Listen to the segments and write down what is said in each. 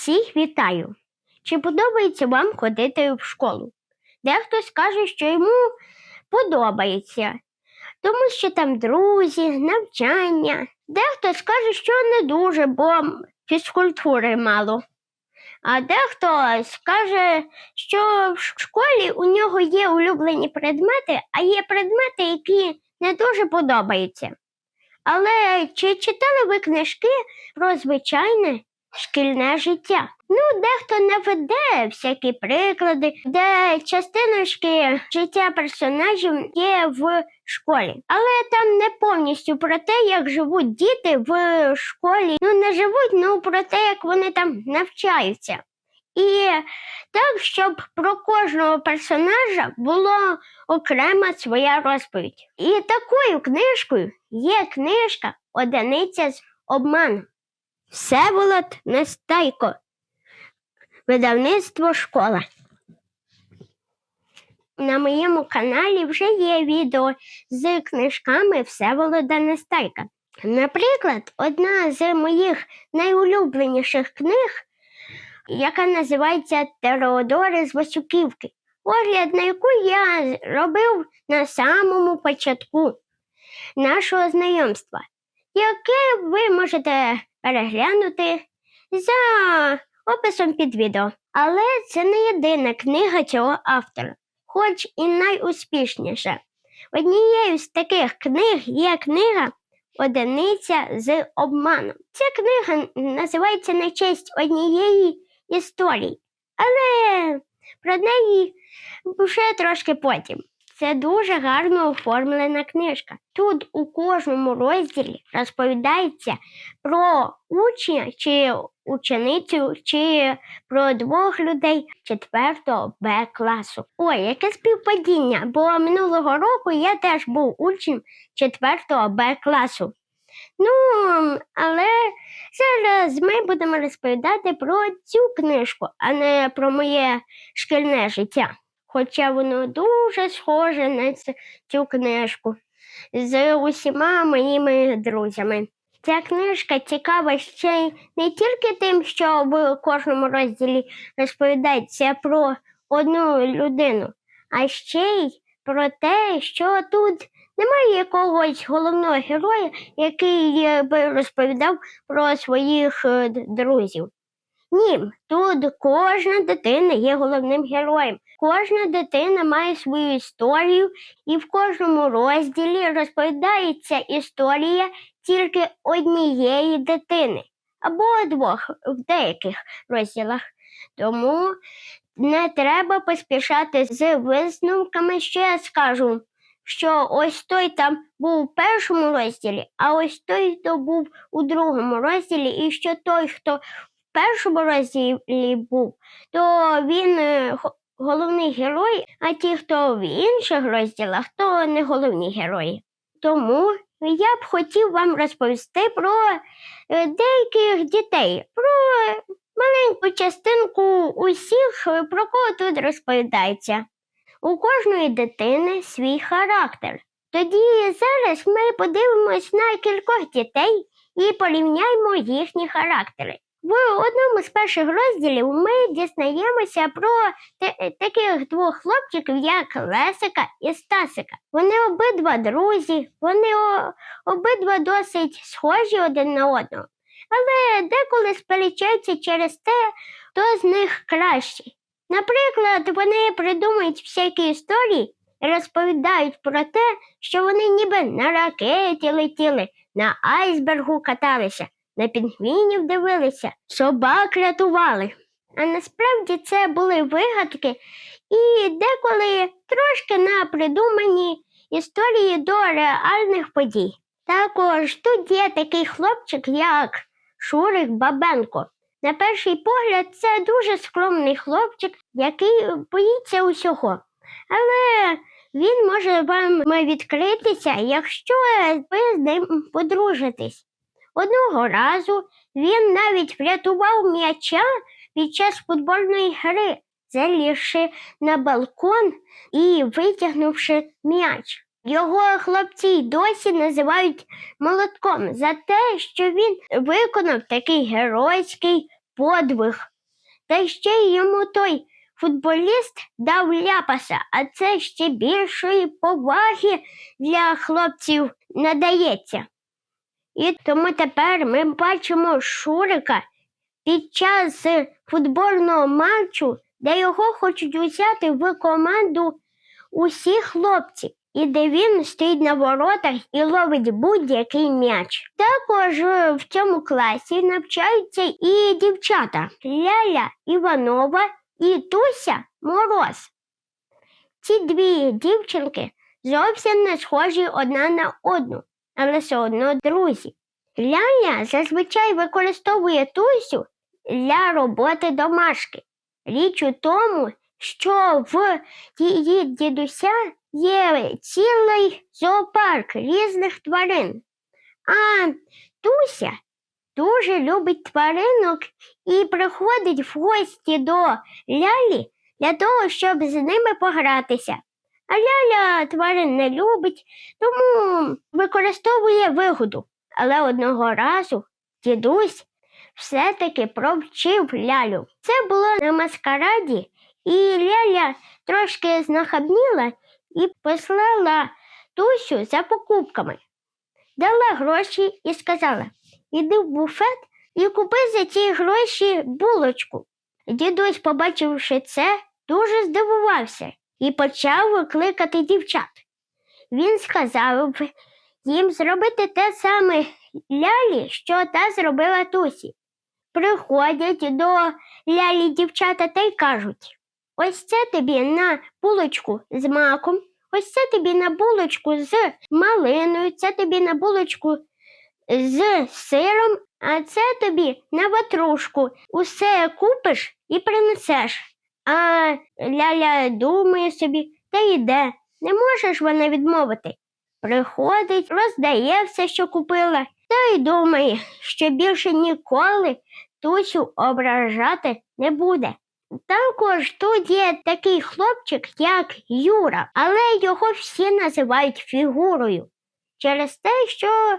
Всіх вітаю! Чи подобається вам ходити в школу? Дехто скаже, що йому подобається, тому що там друзі, навчання. Дехто скаже, що не дуже, бо фізкультури мало. А дехто скаже, що в школі у нього є улюблені предмети, а є предмети, які не дуже подобаються. Але чи читали ви книжки про звичайне шкільне життя? Ну, дехто наведе всякі приклади, де частиночки життя персонажів є в школі. Але там не повністю про те, як живуть діти в школі. Ну, не живуть, ну про те, як вони там навчаються. І так, щоб про кожного персонажа була окрема своя розповідь. І такою книжкою є книжка Одиниця з обману. Всеволод Нестайко. Видавництво школа. На моєму каналі вже є відео з книжками Всеволода Нестайка. Наприклад, одна з моїх найулюбленіших книг, яка називається Теодори з Васюківки, огляд на яку я робив на самому початку нашого знайомства, яке ви можете переглянути за описом під відео. Але це не єдина книга цього автора, хоч і найуспішніша. Однією з таких книг є книга Одиниця з обманом. Ця книга називається на честь однієї історії, але про неї вже трошки потім. Це дуже гарно оформлена книжка. Тут у кожному розділі розповідається про учня чи ученицю, чи про двох людей 4 Б класу. Ой, яке співпадіння, бо минулого року я теж був учнем 4 Б класу. Ну, але зараз ми будемо розповідати про цю книжку, а не про моє шкільне життя. Хоча воно дуже схоже на цю книжку з усіма моїми друзями. Ця книжка цікава ще не тільки тим, що в кожному розділі розповідається про одну людину, а ще й про те, що тут немає якогось головного героя, який би розповідав про своїх е, друзів. Ні, тут кожна дитина є головним героєм. Кожна дитина має свою історію, і в кожному розділі розповідається історія тільки однієї дитини або двох в деяких розділах. Тому не треба поспішати з висновками. Ще я скажу, що ось той там був у першому розділі, а ось той, хто був у другому розділі, і що той, хто в першому розділі був, то він е, головний герой, а ті, хто в інших розділах, то не головні герої. Тому я б хотів вам розповісти про е, деяких дітей, про маленьку частинку усіх, е, про кого тут розповідається. У кожної дитини свій характер. Тоді зараз ми подивимось на кількох дітей і порівняємо їхні характери. В одному з перших розділів ми дізнаємося про та- таких двох хлопчиків, як Лесика і Стасика. Вони обидва друзі, вони обидва досить схожі один на одного, але деколи сперечаються через те, хто з них кращий. Наприклад, вони придумують всякі історії і розповідають про те, що вони ніби на ракеті летіли, на айсбергу каталися, на пінгвінів дивилися, собак рятували. А насправді це були вигадки і деколи трошки напридумані історії до реальних подій. Також тут є такий хлопчик, як Шурик Бабенко. На перший погляд, це дуже скромний хлопчик, який боїться усього. Але він може вам відкритися, якщо ви з ним подружитесь. Одного разу він навіть врятував м'яча під час футбольної гри, залізши на балкон і витягнувши м'яч. Його хлопці й досі називають молотком за те, що він виконав такий геройський подвиг. Та ще й йому той футболіст дав ляпаса, а це ще більшої поваги для хлопців надається. І тому тепер ми бачимо Шурика під час футбольного матчу, де його хочуть взяти в команду усі хлопці, і де він стоїть на воротах і ловить будь-який м'яч. Також в цьому класі навчаються і дівчата Ляля Іванова і Туся Мороз. Ці дві дівчинки зовсім не схожі одна на одну, але все одно друзі. Ляля зазвичай використовує Тусю для роботи домашки. Річ у тому, що в її дідуся є цілий зоопарк різних тварин. А Туся дуже любить тваринок і приходить в гості до лялі для того, щоб з ними погратися. А ляля тварин не любить, тому використовує вигоду. Але одного разу дідусь все-таки провчив лялю. Це було на маскараді, і ляля трошки знахабніла і послала Тусю за покупками. Дала гроші і сказала іди в буфет і купи за ці гроші булочку. Дідусь, побачивши це, дуже здивувався і почав викликати дівчат. Він сказав їм зробити те саме лялі, що та зробила Тусі. Приходять до лялі дівчата та й кажуть ось це тобі на булочку з маком, ось це тобі на булочку з малиною, це тобі на булочку з сиром, а це тобі на ватрушку. Усе купиш і принесеш. А ляля думає собі та йде. Не можеш вона відмовити. Приходить, роздає все, що купила, та й думає, що більше ніколи Тусю ображати не буде. Також тут є такий хлопчик, як Юра, але його всі називають фігурою через те, що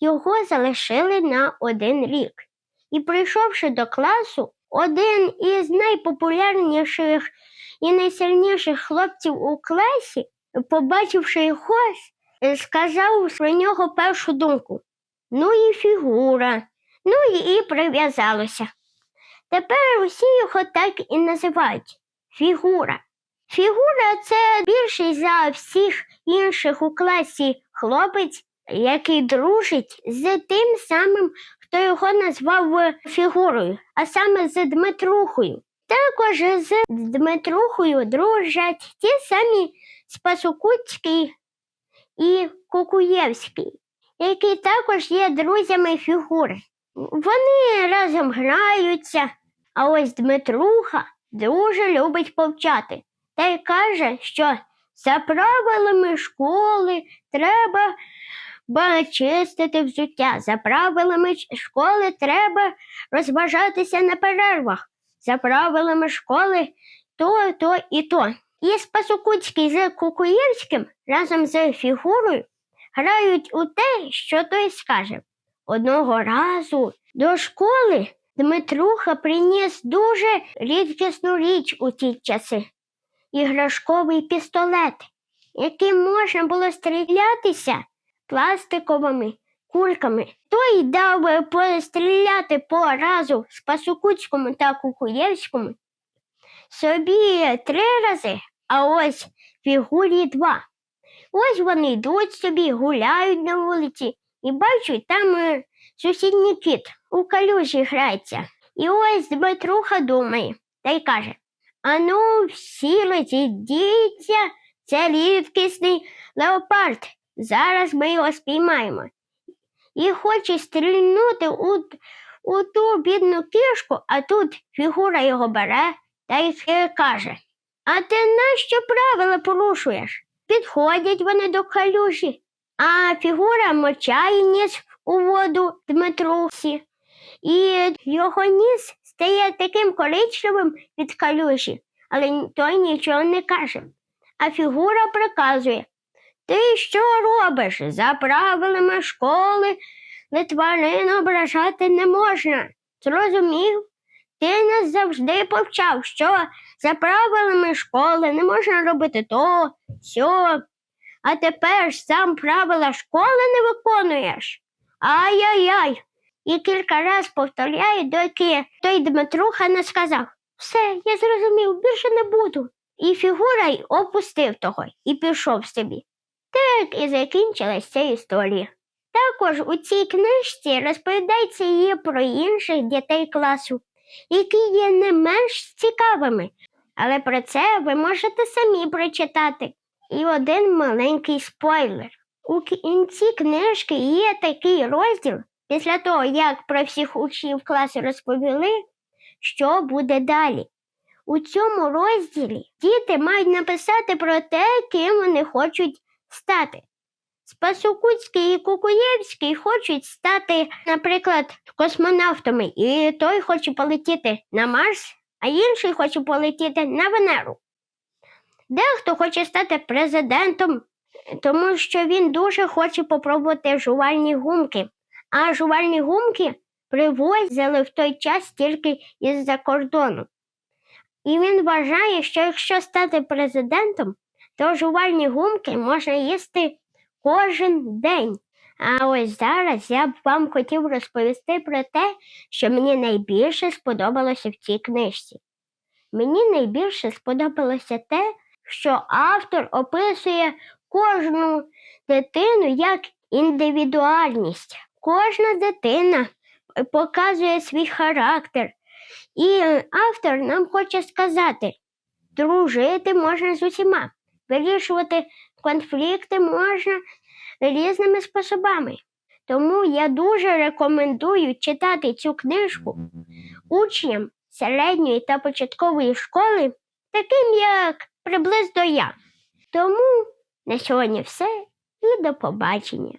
його залишили на один рік. І прийшовши до класу, один із найпопулярніших і найсильніших хлопців у класі, побачивши його, сказав про нього першу думку. Ну і фігура, ну і прив'язалося. Тепер усі його так і називають фігура. Фігура це більший за всіх інших у класі хлопець, який дружить з тим самим, хто його назвав фігурою, а саме з Дмитрухою. Також з Дмитрухою дружать ті самі Спасокутський і Кукуєвський, які також є друзями фігури. Вони разом граються, а ось Дмитруха дуже любить повчати та й каже, що за правилами школи треба ба чистити взуття, за правилами школи треба розважатися на перервах, за правилами школи то, то і то. І Спасокутський з Кукуєвським разом з фігурою грають у те, що той скаже. Одного разу до школи Дмитруха приніс дуже рідкісну річ у ті часи іграшковий пістолет, яким можна було стрілятися пластиковими кульками. Той дав е, постріляти по разу Спасукутському та Кукуєвському собі три рази, а ось фігурі два. Ось вони йдуть собі, гуляють на вулиці і бачать, там е, сусідній кіт у калюжі грається. І ось Дмитруха думає та й каже Ану, всі розійдіться, це рідкісний леопард. Зараз ми його спіймаємо. І хоче стрільнути у, у ту бідну кішку, а тут фігура його бере та й каже А ти нащо правила порушуєш? Підходять вони до калюжі, а фігура мочає ніс у воду Дмитрусі, і його ніс стає таким коричневим від калюжі, але той нічого не каже. А фігура приказує Ти що робиш? За правилами школи тварин ображати не можна. Зрозумів? Ти нас завжди повчав, що за правилами школи не можна робити то, сьо. А тепер сам правила школи не виконуєш. Ай-яй-яй. І кілька раз повторяю, доки той Дмитруха не сказав все, я зрозумів, більше не буду. І фігура й опустив того і пішов собі. Так і закінчилась ця історія. Також у цій книжці розповідається і про інших дітей класу, які є не менш цікавими, але про це ви можете самі прочитати. І один маленький спойлер. У кінці книжки є такий розділ, після того, як про всіх учнів класу розповіли, що буде далі. У цьому розділі діти мають написати про те, ким вони хочуть стати. Спасокутський і Кукуєвський хочуть стати, наприклад, космонавтами, і той хоче полетіти на Марс, а інший хоче полетіти на Венеру. Дехто хоче стати президентом, тому що він дуже хоче попробувати жувальні гумки. А жувальні гумки привозили в той час тільки із-за кордону. І він вважає, що якщо стати президентом, то жувальні гумки можна їсти кожен день. А ось зараз я б вам хотів розповісти про те, що мені найбільше сподобалося в цій книжці. Мені найбільше сподобалося те, що автор описує кожну дитину як індивідуальність. Кожна дитина показує свій характер. І автор нам хоче сказати, дружити можна з усіма, вирішувати конфлікти можна різними способами. Тому я дуже рекомендую читати цю книжку учням середньої та початкової школи, таким як приблизно я. Тому на сьогодні все і до побачення.